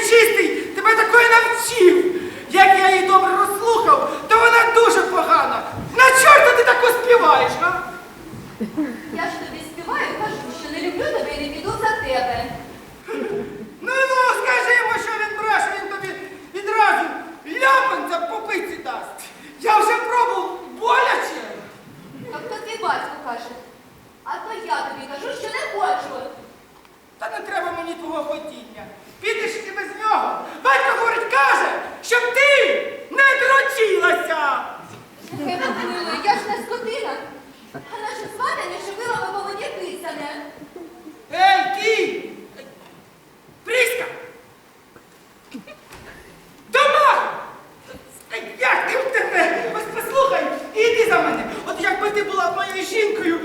нечистий тебе такої навчив. Як я її добре розслухав, то вона дуже погана. На чорта ти так співаєш, га? Я ж тобі співаю, кажу, що не люблю тебе і не піду за тебе. Ну ну, скажи йому, що він бреше, він тобі відразу ляпанця по пиці дасть. Я вже пробував боляче. Так то твій батько каже. А то я тобі кажу, що не хочу. Та не треба мені твого хотіти. А наше сватання шипила ми поводякисане. Ей, ти! Приска! Дома! Як ти в тебе? Ось послухай, іди за мене. От якби ти була моєю жінкою,